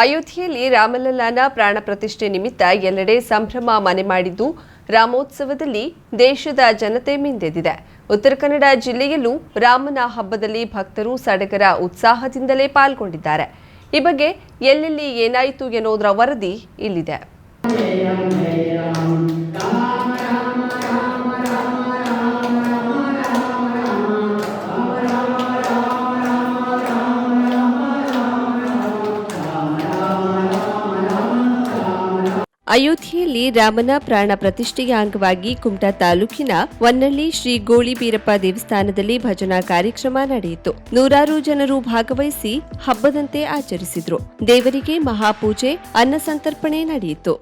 ಅಯೋಧ್ಯೆಯಲ್ಲಿ ರಾಮಲಲ್ಲಾನ ಪ್ರಾಣ ಪ್ರತಿಷ್ಠೆ ನಿಮಿತ್ತ ಎಲ್ಲೆಡೆ ಸಂಭ್ರಮ ಮನೆ ಮಾಡಿದ್ದು ರಾಮೋತ್ಸವದಲ್ಲಿ ದೇಶದ ಜನತೆ ಮಿಂದೆದಿದೆ. ಉತ್ತರ ಕನ್ನಡ ಜಿಲ್ಲೆಯಲ್ಲೂ ರಾಮನ ಹಬ್ಬದಲ್ಲಿ ಭಕ್ತರು ಸಡಗರ ಉತ್ಸಾಹದಿಂದಲೇ ಪಾಲ್ಗೊಂಡಿದ್ದಾರೆ. ಈ ಬಗ್ಗೆ ಎಲ್ಲೆಲ್ಲಿ ಏನಾಯಿತು ಎನ್ನುವುದರ ವರದಿ ಇಲ್ಲಿದೆ. ಅಯೋಧ್ಯೆಯಲ್ಲಿ ರಾಮನ ಪ್ರಾಣ ಪ್ರತಿಷ್ಠೆಯ ಅಂಗವಾಗಿ ಕುಮಟಾ ತಾಲೂಕಿನ ವನ್ನಳ್ಳಿ ಶ್ರೀ ಗೋಳಿಬೀರಪ್ಪ ದೇವಸ್ಥಾನದಲ್ಲಿ ಭಜನಾ ಕಾರ್ಯಕ್ರಮ ನಡೆಯಿತು. ನೂರಾರು ಜನರು ಭಾಗವಹಿಸಿ ಹಬ್ಬದಂತೆ ಆಚರಿಸಿದ್ರು. ದೇವರಿಗೆ ಮಹಾಪೂಜೆ, ಅನ್ನ ಸಂತರ್ಪಣೆ ನಡೆಯಿತು.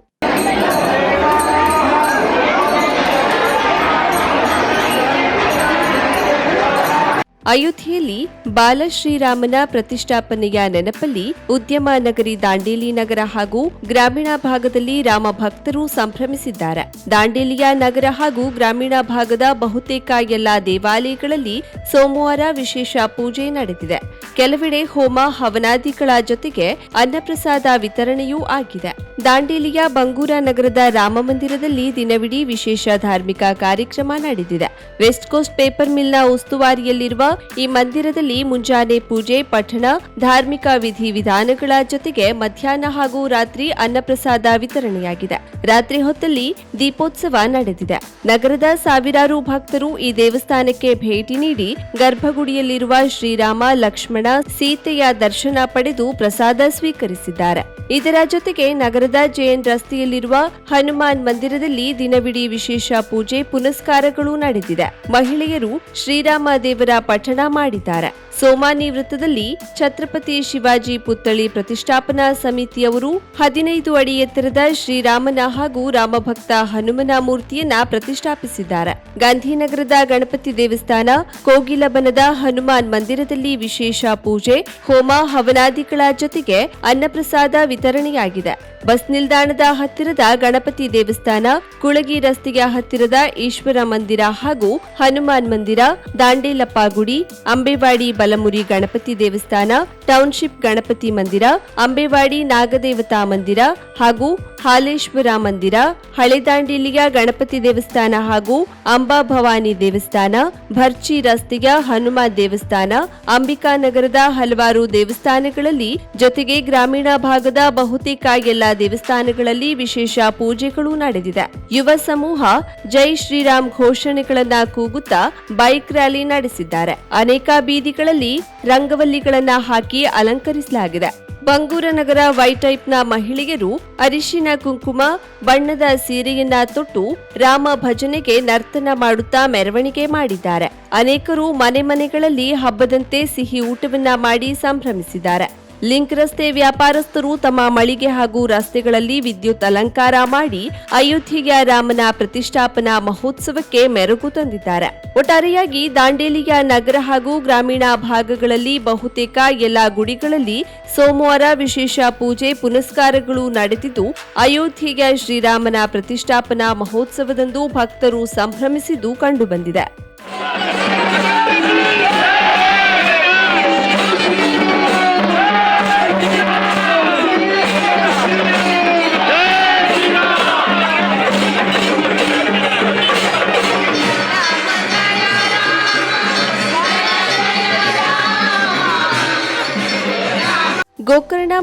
ಅಯೋಧ್ಯೆಯಲ್ಲಿ ಬಾಲಶ್ರೀರಾಮನ ಪ್ರತಿಷ್ಠಾಪನೆಯ ನೆನಪಲ್ಲಿ ಉದ್ಯಮ ನಗರಿ ದಾಂಡೇಲಿ ನಗರ ಹಾಗೂ ಗ್ರಾಮೀಣ ಭಾಗದಲ್ಲಿ ರಾಮ ಭಕ್ತರು ಸಂಭ್ರಮಿಸಿದ್ದಾರೆ. ದಾಂಡೇಲಿಯ ನಗರ ಹಾಗೂ ಗ್ರಾಮೀಣ ಭಾಗದ ಬಹುತೇಕ ಎಲ್ಲ ದೇವಾಲಯಗಳಲ್ಲಿ ಸೋಮವಾರ ವಿಶೇಷ ಪೂಜೆ ನಡೆದಿದೆ. ಕೆಲವೆಡೆ ಹೋಮ ಹವನಾದಿಗಳ ಜೊತೆಗೆ ಅನ್ನಪ್ರಸಾದ ವಿತರಣೆಯೂ ಆಗಿದೆ. ದಾಂಡೇಲಿಯ ಬಂಗೂರ ನಗರದ ರಾಮ ಮಂದಿರದಲ್ಲಿ ದಿನವಿಡೀ ವಿಶೇಷ ಧಾರ್ಮಿಕ ಕಾರ್ಯಕ್ರಮ ನಡೆದಿದೆ. ವೆಸ್ಟ್ ಕೋಸ್ಟ್ ಪೇಪರ್ ಮಿಲ್ನ ಉಸ್ತುವಾರಿಯಲ್ಲಿರುವ ಈ ಮಂದಿರದಲ್ಲಿ ಮುಂಜಾನೆ ಪೂಜೆ, ಪಠಣ, ಧಾರ್ಮಿಕ ವಿಧಿ ವಿಧಾನಗಳ ಜೊತೆಗೆ ಮಧ್ಯಾಹ್ನ ಹಾಗೂ ರಾತ್ರಿ ಅನ್ನಪ್ರಸಾದ ವಿತರಣೆಯಾಗಿದೆ. ರಾತ್ರಿ ಹೊತ್ತಲ್ಲಿ ದೀಪೋತ್ಸವ ನಡೆದಿದೆ. ನಗರದ ಸಾವಿರಾರು ಭಕ್ತರು ಈ ದೇವಸ್ಥಾನಕ್ಕೆ ಭೇಟಿ ನೀಡಿ ಗರ್ಭಗುಡಿಯಲ್ಲಿರುವ ಶ್ರೀರಾಮ, ಲಕ್ಷ್ಮಣ ಸೀತೆಯ ದರ್ಶನ ಪಡೆದು ಪ್ರಸಾದ ಸ್ವೀಕರಿಸಿದ್ದಾರೆ. ಇದರ ಜೊತೆಗೆ ನಗರದ ಜೆಎನ್ ರಸ್ತೆಯಲ್ಲಿರುವ ಹನುಮಾನ್ ಮಂದಿರದಲ್ಲಿ ದಿನವಿಡೀ ವಿಶೇಷ ಪೂಜೆ, ಪುನಸ್ಕಾರಗಳು ನಡೆದಿದೆ. ಮಹಿಳೆಯರು ಶ್ರೀರಾಮ ದೇವರ ಪಠಣ ಮಾಡಿದ್ದಾರೆ. ಸೋಮಾನಿ ವೃತ್ತದಲ್ಲಿ ಛತ್ರಪತಿ ಶಿವಾಜಿ ಪುತ್ಥಳಿ ಪ್ರತಿಷ್ಠಾಪನಾ ಸಮಿತಿಯವರು ಹದಿನೈದು ಅಡಿ ಎತ್ತರದ ಶ್ರೀರಾಮನ ಹಾಗೂ ರಾಮಭಕ್ತ ಹನುಮನ ಮೂರ್ತಿಯನ್ನ ಪ್ರತಿಷ್ಠಾಪಿಸಿದ್ದಾರೆ. ಗಾಂಧಿನಗರದ ಗಣಪತಿ ದೇವಸ್ಥಾನ, ಕೋಗಿಲಬನದ ಹನುಮಾನ್ ಮಂದಿರದಲ್ಲಿ ವಿಶೇಷ ಪೂಜೆ, ಹೋಮ ಹವನಾದಿಗಳ ಜೊತೆಗೆ ಅನ್ನಪ್ರಸಾದ ವಿತರಣೆಯಾಗಿದೆ. ಬಸ್ ನಿಲ್ದಾಣದ ಹತ್ತಿರದ ಗಣಪತಿ ದೇವಸ್ಥಾನ, ಕುಳಗಿ ರಸ್ತೆಯ ಹತ್ತಿರದ ಈಶ್ವರ ಮಂದಿರ ಹಾಗೂ ಹನುಮಾನ್ ಮಂದಿರ, ದಾಂಡೇಲಪ್ಪ ಗುಡಿ ಅಂಬೇವಾಡಿ, ಬಲಮುರಿ ಗಣಪತಿ ದೇವಸ್ಥಾನ, ಟೌನ್ಶಿಪ್ ಗಣಪತಿ ಮಂದಿರ, ಅಂಬೇವಾಡಿ ನಾಗದೇವತಾ ಮಂದಿರ ಹಾಗೂ ಹಾಲೇಶ್ವರ ಮಂದಿರ, ಹಳೆದಾಂಡಿಲಿಯ ಗಣಪತಿ ದೇವಸ್ಥಾನ ಹಾಗೂ ಅಂಬಾ ಭವಾನಿ ದೇವಸ್ಥಾನ, ಭರ್ಚಿ ರಸ್ತೆಯ ಹನುಮ ದೇವಸ್ಥಾನ ಅಂಬಿಕಾನಗರದ ಹಲವಾರು ದೇವಸ್ಥಾನಗಳಲ್ಲಿ ಜೊತೆಗೆ ಗ್ರಾಮೀಣ ಭಾಗದ ಬಹುತೇಕ ಎಲ್ಲ ದೇವಸ್ಥಾನಗಳಲ್ಲಿ ವಿಶೇಷ ಪೂಜೆಗಳು ನಡೆದಿದೆ. ಯುವ ಸಮೂಹ ಜೈ ಶ್ರೀರಾಮ್ ಘೋಷಣೆಗಳನ್ನ ಕೂಗುತ್ತಾ ಬೈಕ್ ರ್ಯಾಲಿ ನಡೆಸಿದ್ದಾರೆ. ಅನೇಕ ಬೀದಿಗಳಲ್ಲಿ ರಂಗವಲ್ಲಿಗಳನ್ನ ಹಾಕಿ ಅಲಂಕರಿಸಲಾಗಿದೆ. ಬಂಗೂರ ನಗರ ವೈಟ್ ಟೈಪ್ನ ಮಹಿಳೆಯರು ಅರಿಶಿನ ಕುಂಕುಮ, ಬಣ್ಣದ ಸೀರೆಯನ್ನ ತೊಟ್ಟು ರಾಮ ಭಜನೆಗೆ ನರ್ತನ ಮಾಡುತ್ತಾ ಮೆರವಣಿಗೆ ಮಾಡಿದ್ದಾರೆ. ಅನೇಕರು ಮನೆ ಮನೆಗಳಲ್ಲಿ ಹಬ್ಬದಂತೆ ಸಿಹಿ ಊಟವನ್ನ ಮಾಡಿ ಸಂಭ್ರಮಿಸಿದ್ದಾರೆ. ಲಿಂಕ್ ರಸ್ತೆ ವ್ಯಾಪಾರಸ್ಥರು ತಮ್ಮ ಮಳಿಗೆ ಹಾಗೂ ರಸ್ತೆಗಳಲ್ಲಿ ವಿದ್ಯುತ್ ಅಲಂಕಾರ ಮಾಡಿ ಅಯೋಧ್ಯೆಯ ರಾಮನ ಪ್ರತಿಷ್ಠಾಪನಾ ಮಹೋತ್ಸವಕ್ಕೆ ಮೆರುಗು ತಂದಿದ್ದಾರೆ. ಒಟ್ಟಾರೆಯಾಗಿ ದಾಂಡೇಲಿಯ ನಗರ ಹಾಗೂ ಗ್ರಾಮೀಣ ಭಾಗಗಳಲ್ಲಿ ಬಹುತೇಕ ಎಲ್ಲ ಗುಡಿಗಳಲ್ಲಿ ಸೋಮವಾರ ವಿಶೇಷ ಪೂಜೆ ಪುನಸ್ಕಾರಗಳು ನಡೆದಿದ್ದು, ಅಯೋಧ್ಯೆಯ ಶ್ರೀರಾಮನ ಪ್ರತಿಷ್ಠಾಪನಾ ಮಹೋತ್ಸವದಂದು ಭಕ್ತರು ಸಂಭ್ರಮಿಸಿದ್ದು ಕಂಡುಬಂದಿದೆ.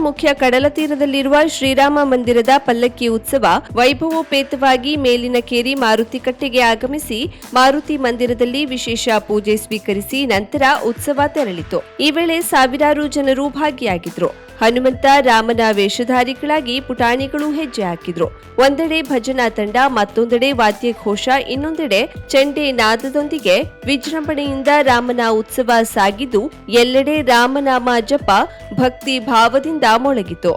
ಮುಖ್ಯ ಕಡಲ ತೀರದಲ್ಲಿರುವ ಶ್ರೀರಾಮ ಮಂದಿರದ ಪಲ್ಲಕ್ಕಿ ಉತ್ಸವ ವೈಭವೋಪೇತವಾಗಿ ಮೇಲಿನ ಕೇರಿ ಮಾರುತಿ ಕಟ್ಟೆಗೆ ಆಗಮಿಸಿ ಮಾರುತಿ ಮಂದಿರದಲ್ಲಿ ವಿಶೇಷ ಪೂಜೆ ಸ್ವೀಕರಿಸಿ ನಂತರ ಉತ್ಸವ ತೆರಳಿತು. ಈ ವೇಳೆ ಸಾವಿರಾರು ಜನರು ಭಾಗಿಯಾಗಿದ್ರು. ಹನುಮಂತ, ರಾಮನ ವೇಷಧಾರಿಗಳಾಗಿ ಪುಟಾಣಿಗಳು ಹೆಜ್ಜೆ ಹಾಕಿದ್ರು. ಒಂದೆಡೆ ಭಜನಾ ತಂಡ, ಮತ್ತೊಂದೆಡೆ ವಾದ್ಯ ಘೋಷ, ಇನ್ನೊಂದೆಡೆ ಚಂಡೆ ನಾದದೊಂದಿಗೆ ವಿಜೃಂಭಣೆಯಿಂದ ರಾಮನ ಉತ್ಸವ ಸಾಗಿದ್ದು, ಎಲ್ಲೆಡೆ ರಾಮನಾಮ ಜಪ ಭಕ್ತಿ ಭಾವದಿಂದ ಮೊಳಗಿತು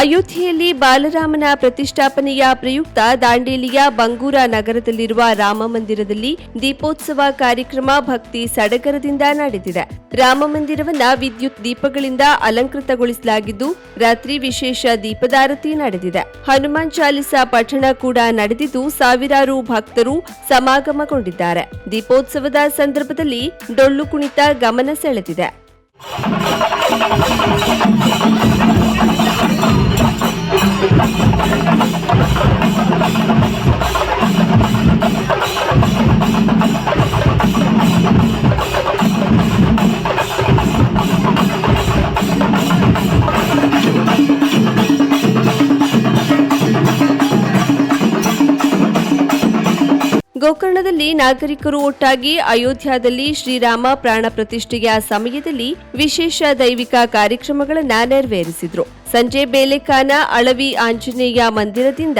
ಅಯೋಧ್ಯೆಯಲ್ಲಿ ಬಾಲರಾಮನ ಪ್ರತಿಷ್ಠಾಪನೆಯ ಪ್ರಯುಕ್ತ ದಾಂಡೇಲಿಯ ಬಂಗೂರ ನಗರದಲ್ಲಿರುವ ರಾಮ ಮಂದಿರದಲ್ಲಿ ದೀಪೋತ್ಸವ ಕಾರ್ಯಕ್ರಮ ಭಕ್ತಿ ಸಡಗರದಿಂದ ನಡೆದಿದೆ. ರಾಮ ಮಂದಿರವನ್ನ ವಿದ್ಯುತ್ ದೀಪಗಳಿಂದ ಅಲಂಕೃತಗೊಳಿಸಲಾಗಿದ್ದು, ರಾತ್ರಿ ವಿಶೇಷ ದೀಪದಾರತಿ ನಡೆದಿದೆ. ಹನುಮಾನ್ ಚಾಲಿಸ ಪಠಣ ಕೂಡ ನಡೆದಿದ್ದು, ಸಾವಿರಾರು ಭಕ್ತರು ಸಮಾಗಮಗೊಂಡಿದ್ದಾರೆ. ದೀಪೋತ್ಸವದ ಸಂದರ್ಭದಲ್ಲಿ ಡೊಳ್ಳು ಕುಣಿತ ಗಮನ ಸೆಳೆದಿದೆ. Thank you. ಗೋಕರ್ಣದಲ್ಲಿ ನಾಗರಿಕರು ಒಟ್ಟಾಗಿ ಅಯೋಧ್ಯಾದಲ್ಲಿ ಶ್ರೀರಾಮ ಪ್ರಾಣ ಪ್ರತಿಷ್ಠೆಯ ಸಮಯದಲ್ಲಿ ವಿಶೇಷ ದೈವಿಕ ಕಾರ್ಯಕ್ರಮಗಳನ್ನು ನೆರವೇರಿಸಿದ್ರು. ಸಂಜೆ ಬೇಲೆಕಾನ ಅಳವಿ ಆಂಜನೇಯ ಮಂದಿರದಿಂದ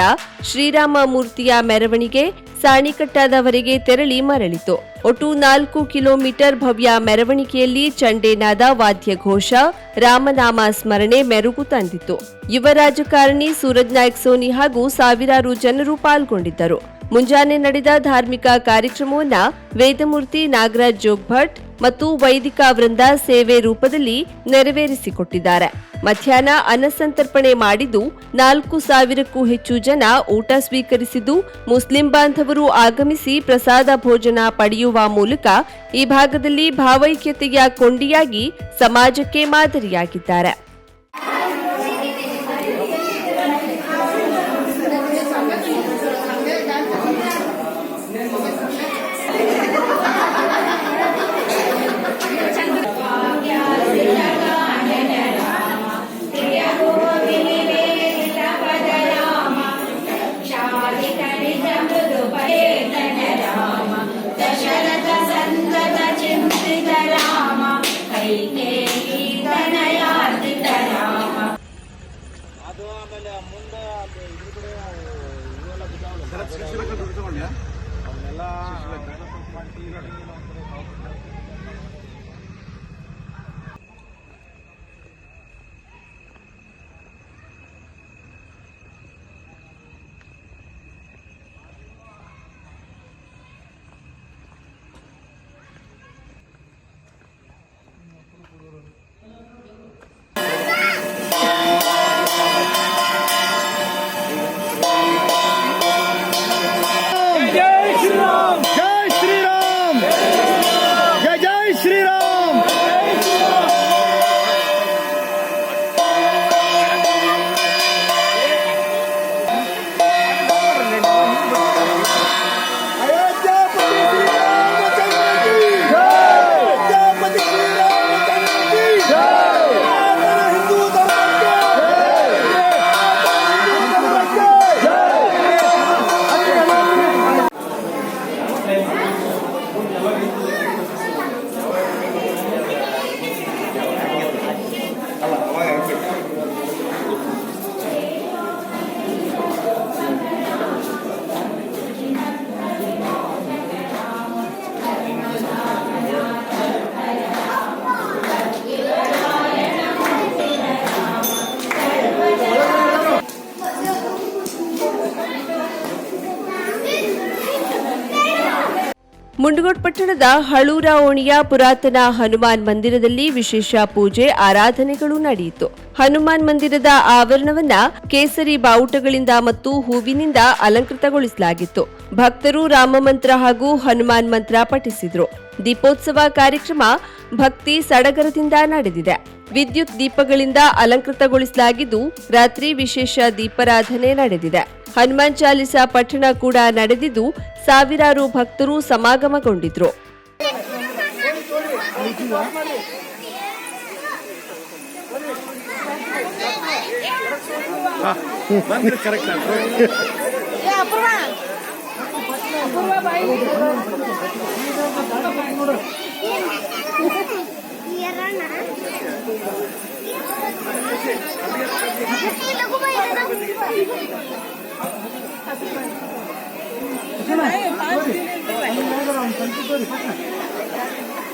ಶ್ರೀರಾಮ ಮೂರ್ತಿಯ ಮೆರವಣಿಗೆ ಸಾಣಿಕಟ್ಟಾದವರೆಗೆ ತೆರಳಿ ಮರಳಿತು. ಒಟ್ಟು ನಾಲ್ಕು ಕಿಲೋಮೀಟರ್ ಭವ್ಯ ಮೆರವಣಿಗೆಯಲ್ಲಿ ಚಂಡೇನಾದ ವಾದ್ಯ ಘೋಷ, ರಾಮನಾಮ ಸ್ಮರಣೆ ಮೆರುಗು ತಂದಿತು ಯುವ ರಾಜಕಾರಣಿ ಸೂರಜ್ ನಾಯ್ಕ ಸೋನಿ ಹಾಗೂ ಸಾವಿರಾರು ಜನರು ಪಾಲ್ಗೊಂಡಿದ್ದರು. ಮುಂಜಾನೆ ನಡೆದ ಧಾರ್ಮಿಕ ಕಾರ್ಯಕ್ರಮವನ್ನ ವೇದಮೂರ್ತಿ ನಾಗರಾಜ್ ಜೋಗ್ಭಟ್ ಮತ್ತು ವೈದಿಕ ವೃಂದ ಸೇವೆ ರೂಪದಲ್ಲಿ ನೆರವೇರಿಸಿಕೊಟ್ಟಿದ್ದಾರೆ. ಮಧ್ಯಾಹ್ನ ಅನ್ನಸಂತರ್ಪಣೆ ಮಾಡಿದ್ದು ನಾಲ್ಕು ಸಾವಿರಕ್ಕೂ ಹೆಚ್ಚು ಜನ ಊಟ ಸ್ವೀಕರಿಸಿದ್ದು ಮುಸ್ಲಿಂ ಬಾಂಧವರು ಆಗಮಿಸಿ ಪ್ರಸಾದ ಭೋಜನ ಪಡೆಯುವ ಮೂಲಕ ಈ ಭಾಗದಲ್ಲಿ ಭಾವೈಕ್ಯತೆಯ ಕೊಂಡಿಯಾಗಿ ಸಮಾಜಕ್ಕೆ ಮಾದರಿಯಾಗಿದ್ದಾರೆ. ಮುಂಡಗೋಡ್ ಪಟ್ಟಣದ ಹಳೂರ ಓಣಿಯ ಪುರಾತನ ಹನುಮಾನ್ ಮಂದಿರದಲ್ಲಿ ವಿಶೇಷ ಪೂಜೆ, ಆರಾಧನೆಗಳು ನಡೆಯಿತು. ಹನುಮಾನ್ ಮಂದಿರದ ಆವರಣವನ್ನ ಕೇಸರಿ ಬಾವುಟಗಳಿಂದ ಮತ್ತು ಹೂವಿನಿಂದ ಅಲಂಕೃತಗೊಳಿಸಲಾಗಿತ್ತು. ಭಕ್ತರು ರಾಮಮಂತ್ರ ಹಾಗೂ ಹನುಮಾನ್ ಮಂತ್ರ ಪಠಿಸಿದ್ರು. ದೀಪೋತ್ಸವ ಕಾರ್ಯಕ್ರಮ ಭಕ್ತಿ ಸಡಗರದಿಂದ ನಡೆದಿದೆ. ವಿದ್ಯುತ್ ದೀಪಗಳಿಂದ ಅಲಂಕೃತಗೊಳಿಸಲಾಗಿದ್ದು, ರಾತ್ರಿ ವಿಶೇಷ ದೀಪಾರಾಧನೆ ನಡೆದಿದೆ. ಹನುಮಾನ್ ಚಾಲಿಸಾ ಪಠಣ ಕೂಡ ನಡೆದಿದ್ದು, ಸಾವಿರಾರು ಭಕ್ತರು ಸಮಾಗಮಗೊಂಡಿದ್ರು.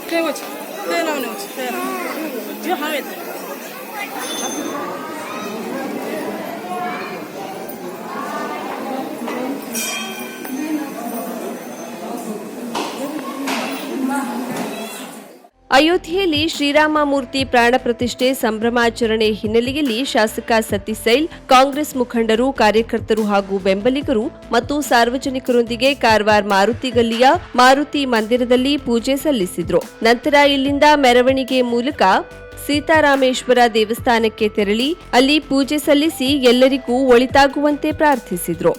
ठेवायची ते लावण्याची ते जो हवेत ಅಯೋಧ್ಯೆಯಲ್ಲಿ ಶ್ರೀರಾಮ ಮೂರ್ತಿ ಪ್ರಾಣ ಪ್ರತಿಷ್ಠೆ ಸಂಭ್ರಮಾಚರಣೆ ಹಿನ್ನೆಲೆಯಲ್ಲಿ ಶಾಸಕ ಸತೀಶ್ ಸೈಲ್ ಕಾಂಗ್ರೆಸ್ ಮುಖಂಡರು, ಕಾರ್ಯಕರ್ತರು ಹಾಗೂ ಬೆಂಬಲಿಗರು ಮತ್ತು ಸಾರ್ವಜನಿಕರೊಂದಿಗೆ ಕಾರವಾರ ಮಾರುತಿ ಗಲ್ಲಿಯ ಮಾರುತಿ ಮಂದಿರದಲ್ಲಿ ಪೂಜೆ ಸಲ್ಲಿಸಿದ್ರು. ನಂತರ ಇಲ್ಲಿಂದ ಮೆರವಣಿಗೆ ಮೂಲಕ ಸೀತಾರಾಮೇಶ್ವರ ದೇವಸ್ಥಾನಕ್ಕೆ ತೆರಳಿ ಅಲ್ಲಿ ಪೂಜೆ ಸಲ್ಲಿಸಿ ಎಲ್ಲರಿಗೂ ಒಳಿತಾಗುವಂತೆ ಪ್ರಾರ್ಥಿಸಿದ್ರು.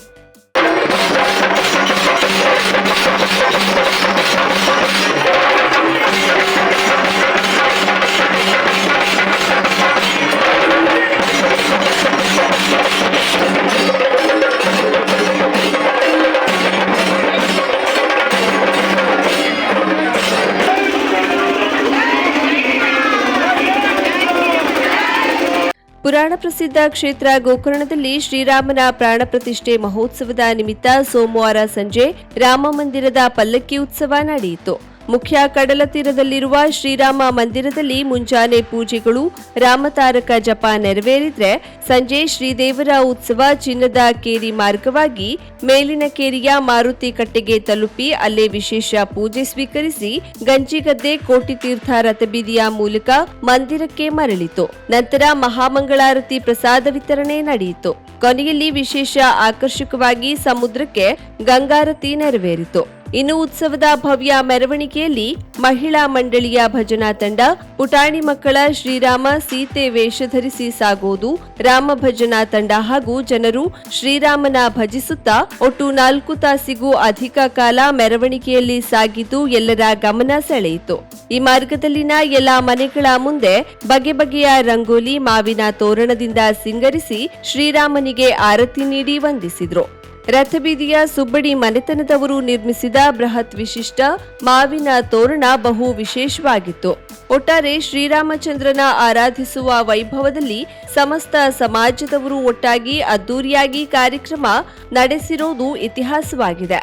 ಪ್ರಸಿದ್ಧ ಕ್ಷೇತ್ರ ಗೋಕರ್ಣದಲ್ಲಿ ಶ್ರೀರಾಮನ ಪ್ರಾಣ ಪ್ರತಿಷ್ಠೆ ಮಹೋತ್ಸವದ ನಿಮಿತ್ತ ಸೋಮವಾರ ಸಂಜೆ ರಾಮ ಮಂದಿರದ ಪಲ್ಲಕ್ಕಿ ಉತ್ಸವ ನಡೆಯಿತು. ಮುಖ್ಯ ಕಡಲ ತೀರದಲ್ಲಿರುವ ಶ್ರೀರಾಮ ಮಂದಿರದಲ್ಲಿ ಮುಂಜಾನೆ ಪೂಜೆಗಳು, ರಾಮತಾರಕ ಜಪ ನೆರವೇರಿದ್ರೆ ಸಂಜೆ ಶ್ರೀದೇವರ ಉತ್ಸವ ಚಿನ್ನದ ಕೇರಿ ಮಾರ್ಗವಾಗಿ ಮೇಲಿನ ಕೇರಿಯ ಮಾರುತಿ ಕಟ್ಟೆಗೆ ತಲುಪಿ ಅಲ್ಲೇ ವಿಶೇಷ ಪೂಜೆ ಸ್ವೀಕರಿಸಿ ಗಂಜಿಗದ್ದೆ ಕೋಟಿತೀರ್ಥ ರಥಬೀದಿಯ ಮೂಲಕ ಮಂದಿರಕ್ಕೆ ಮರಳಿತು. ನಂತರ ಮಹಾಮಂಗಳಾರತಿ ಪ್ರಸಾದ ವಿತರಣೆ ನಡೆಯಿತು. ಕೊನೆಯಲ್ಲಿ ವಿಶೇಷ ಆಕರ್ಷಕವಾಗಿ ಸಮುದ್ರಕ್ಕೆ ಗಂಗಾರತಿ ನೆರವೇರಿತು. ಇನ್ನು ಉತ್ಸವದ ಭವ್ಯ ಮೆರವಣಿಗೆಯಲ್ಲಿ ಮಹಿಳಾ ಮಂಡಳಿಯ ಭಜನಾ ತಂಡ, ಪುಟಾಣಿ ಮಕ್ಕಳ ಶ್ರೀರಾಮ ಸೀತೆ ವೇಷ ಧರಿಸಿ ಸಾಗುವುದು ರಾಮ ಭಜನಾ ತಂಡ ಹಾಗೂ ಜನರು ಶ್ರೀರಾಮನ ಭಜಿಸುತ್ತಾ ಒಟ್ಟು ನಾಲ್ಕು ತಾಸಿಗೂ ಅಧಿಕ ಕಾಲ ಮೆರವಣಿಗೆಯಲ್ಲಿ ಸಾಗಿದ್ದು ಎಲ್ಲರ ಗಮನ ಸೆಳೆಯಿತು. ಈ ಮಾರ್ಗದಲ್ಲಿನ ಎಲ್ಲಾ ಮನೆಗಳ ಮುಂದೆ ಬಗೆ ಬಗೆಯ ರಂಗೋಲಿ, ಮಾವಿನ ತೋರಣದಿಂದ ಸಿಂಗರಿಸಿ ಶ್ರೀರಾಮನಿಗೆ ಆರತಿ ನೀಡಿ ವಂದಿಸಿದ್ರು. ರಥಬೀದಿಯ ಸುಬ್ಬಡಿ ಮನೆತನದವರು ನಿರ್ಮಿಸಿದ ಬೃಹತ್ ವಿಶಿಷ್ಟ ಮಾವಿನ ತೋರಣ ಬಹು ವಿಶೇಷವಾಗಿತ್ತು. ಒಟ್ಟಾರೆ ಶ್ರೀರಾಮಚಂದ್ರನ ಆರಾಧಿಸುವ ವೈಭವದಲ್ಲಿ ಸಮಸ್ತ ಸಮಾಜದವರು ಒಟ್ಟಾಗಿ ಅದ್ದೂರಿಯಾಗಿ ಕಾರ್ಯಕ್ರಮ ನಡೆಸಿರೋದು ಇತಿಹಾಸವಾಗಿದೆ.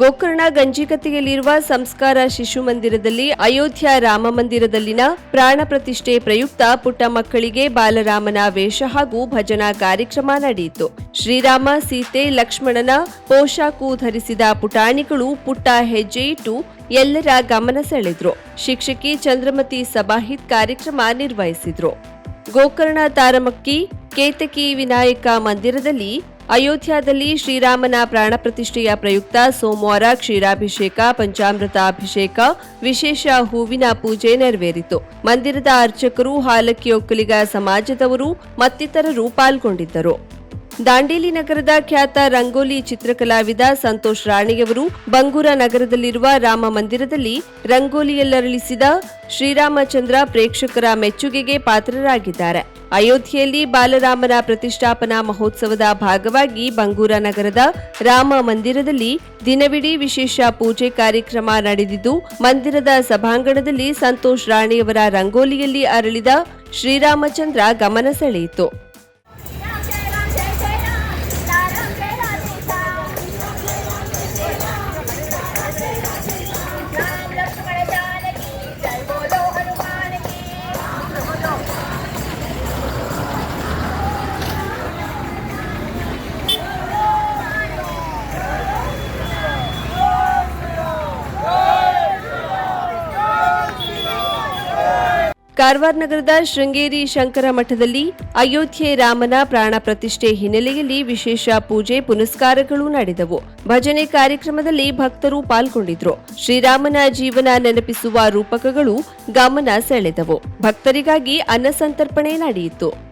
ಗೋಕರ್ಣ ಗಂಜಿಕತೆಯಲ್ಲಿರುವ ಸಂಸ್ಕಾರ ಶಿಶು ಮಂದಿರದಲ್ಲಿ ಅಯೋಧ್ಯ ರಾಮ ಮಂದಿರದಲ್ಲಿನ ಪ್ರಾಣ ಪ್ರತಿಷ್ಠೆ ಪ್ರಯುಕ್ತ ಪುಟ್ಟ ಮಕ್ಕಳಿಗೆ ಬಾಲರಾಮನ ವೇಷ ಹಾಗೂ ಭಜನಾ ಕಾರ್ಯಕ್ರಮ ನಡೆಯಿತು. ಶ್ರೀರಾಮ, ಸೀತೆ, ಲಕ್ಷ್ಮಣನ ಪೋಷಾಕು ಧರಿಸಿದ ಪುಟಾಣಿಗಳು ಪುಟ್ಟ ಹೆಜ್ಜೆ ಇಟ್ಟು ಎಲ್ಲರ ಗಮನ ಸೆಳೆದ್ರು. ಶಿಕ್ಷಕಿ ಚಂದ್ರಮತಿ ಸಬಾಹಿತ್ ಕಾರ್ಯಕ್ರಮ ನಿರ್ವಹಿಸಿದ್ರು. ಗೋಕರ್ಣ ತಾರಮಕ್ಕಿ, ಕೇತಕಿ ವಿನಾಯಕ ಮಂದಿರದಲ್ಲಿ ಅಯೋಧ್ಯದಲ್ಲಿ ಶ್ರೀರಾಮನ ಪ್ರಾಣ ಪ್ರತಿಷ್ಠೆಯ ಪ್ರಯುಕ್ತ ಸೋಮವಾರ ಕ್ಷೀರಾಭಿಷೇಕ, ಪಂಚಾಮೃತ ಅಭಿಷೇಕ, ವಿಶೇಷ ಹೂವಿನ ಪೂಜೆ ನೆರವೇರಿತು. ಮಂದಿರದ ಅರ್ಚಕರು ಹಾಲಕ್ಕಿ ಒಕ್ಕಲಿಗ ಸಮಾಜದವರು ಮತ್ತಿತರರು ಪಾಲ್ಗೊಂಡಿದ್ದರು. ದಾಂಡೇಲಿ ನಗರದ ಖ್ಯಾತ ರಂಗೋಲಿ ಚಿತ್ರಕಲಾವಿದ ಸಂತೋಷ್ ರಾಣಿಯವರು ಬಂಗೂರ ನಗರದಲ್ಲಿರುವ ರಾಮ ಮಂದಿರದಲ್ಲಿ ರಂಗೋಲಿಯಲ್ಲರಳಿಸಿದ ಶ್ರೀರಾಮಚಂದ್ರ ಪ್ರೇಕ್ಷಕರ ಮೆಚ್ಚುಗೆಗೆ ಪಾತ್ರರಾಗಿದ್ದಾರೆ. ಅಯೋಧ್ಯೆಯಲ್ಲಿ ಬಾಲರಾಮನ ಪ್ರತಿಷ್ಠಾಪನಾ ಮಹೋತ್ಸವದ ಭಾಗವಾಗಿ ಬಂಗೂರ ನಗರದ ರಾಮ ಮಂದಿರದಲ್ಲಿ ದಿನವಿಡೀ ವಿಶೇಷ ಪೂಜೆ ಕಾರ್ಯಕ್ರಮ ನಡೆದಿದ್ದು, ಮಂದಿರದ ಸಭಾಂಗಣದಲ್ಲಿ ಸಂತೋಷ್ ರಾಣಿಯವರ ರಂಗೋಲಿಯಲ್ಲಿ ಅರಳಿದ ಶ್ರೀರಾಮಚಂದ್ರ ಗಮನ ಸೆಳೆಯಿತು. ಕಾರವಾರ ನಗರದ ಶೃಂಗೇರಿ ಶಂಕರ ಮಠದಲ್ಲಿ ಅಯೋಧ್ಯೆ ರಾಮನ ಪ್ರಾಣ ಪ್ರತಿಷ್ಠೆ ಹಿನ್ನೆಲೆಯಲ್ಲಿ ವಿಶೇಷ ಪೂಜೆ ಪುನಸ್ಕಾರಗಳು ನಡೆದವು. ಭಜನೆ ಕಾರ್ಯಕ್ರಮದಲ್ಲಿ ಭಕ್ತರು ಪಾಲ್ಗೊಂಡಿದ್ರು ಶ್ರೀರಾಮನ ಜೀವನ ನೆನಪಿಸುವ ರೂಪಕಗಳು ಗಮನ ಸೆಳೆದವು. ಭಕ್ತರಿಗಾಗಿ ಅನ್ನಸಂತರ್ಪಣೆ ನಡೆಯಿತು.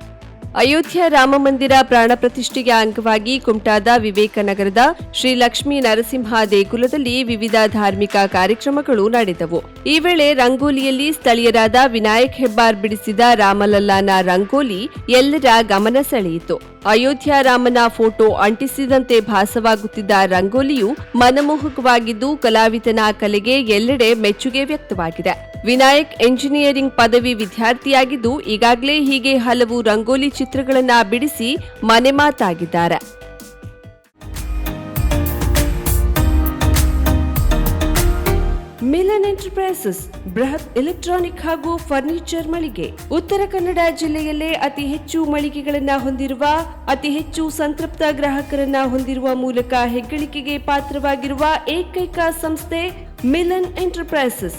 ಅಯೋಧ್ಯ ರಾಮ ಮಂದಿರ ಪ್ರಾಣ ಪ್ರತಿಷ್ಠೆಗೆ ಅಂಗವಾಗಿ ಕುಮಟಾದ ವಿವೇಕನಗರದ ಶ್ರೀ ಲಕ್ಷ್ಮೀ ನರಸಿಂಹ ದೇಗುಲದಲ್ಲಿ ವಿವಿಧ ಧಾರ್ಮಿಕ ಕಾರ್ಯಕ್ರಮಗಳು ನಡೆದವು. ಈ ವೇಳೆ ರಂಗೋಲಿಯಲ್ಲಿ ಸ್ಥಳೀಯರಾದ ವಿನಾಯಕ್ ಹೆಬ್ಬಾರ್ ಬಿಡಿಸಿದ ರಾಮಲಲ್ಲಾನ ರಂಗೋಲಿ ಎಲ್ಲರ ಗಮನ ಸೆಳೆಯಿತು. ಅಯೋಧ್ಯ ರಾಮನ ಫೋಟೋ ಅಂಟಿಸಿದಂತೆ ಭಾಸವಾಗುತ್ತಿದ್ದ ರಂಗೋಲಿಯು ಮನಮೋಹಕವಾಗಿದ್ದು ಕಲಾವಿದನ ಕಲೆಗೆ ಎಲ್ಲೆಡೆ ಮೆಚ್ಚುಗೆ ವ್ಯಕ್ತವಾಗಿದೆ. ವಿನಾಯಕ್ ಎಂಜಿನಿಯರಿಂಗ್ ಪದವಿ ವಿದ್ಯಾರ್ಥಿಯಾಗಿದ್ದು ಈಗಾಗಲೇ ಹೀಗೆ ಹಲವು ರಂಗೋಲಿ ಚಿತ್ರಗಳನ್ನ ಬಿಡಿಸಿ ಮನೆ ಮಾತಾಗಿದ್ದಾರೆ. ಮಿಲನ್ ಎಂಟರ್ಪ್ರೈಸಸ್, ಬೃಹತ್ ಎಲೆಕ್ಟ್ರಾನಿಕ್ ಹಾಗೂ ಫರ್ನಿಚರ್ ಮಳಿಗೆ. ಉತ್ತರ ಕನ್ನಡ ಜಿಲ್ಲೆಯಲ್ಲೇ ಅತಿ ಹೆಚ್ಚು ಮಳಿಗೆಗಳನ್ನ ಹೊಂದಿರುವ, ಅತಿ ಹೆಚ್ಚು ಸಂತೃಪ್ತ ಗ್ರಾಹಕರನ್ನ ಹೊಂದಿರುವ ಮೂಲಕ ಹೆಗ್ಗಳಿಕೆಗೆ ಪಾತ್ರವಾಗಿರುವ ಏಕೈಕ ಸಂಸ್ಥೆ ಮಿಲನ್ ಎಂಟರ್ಪ್ರೈಸಸ್.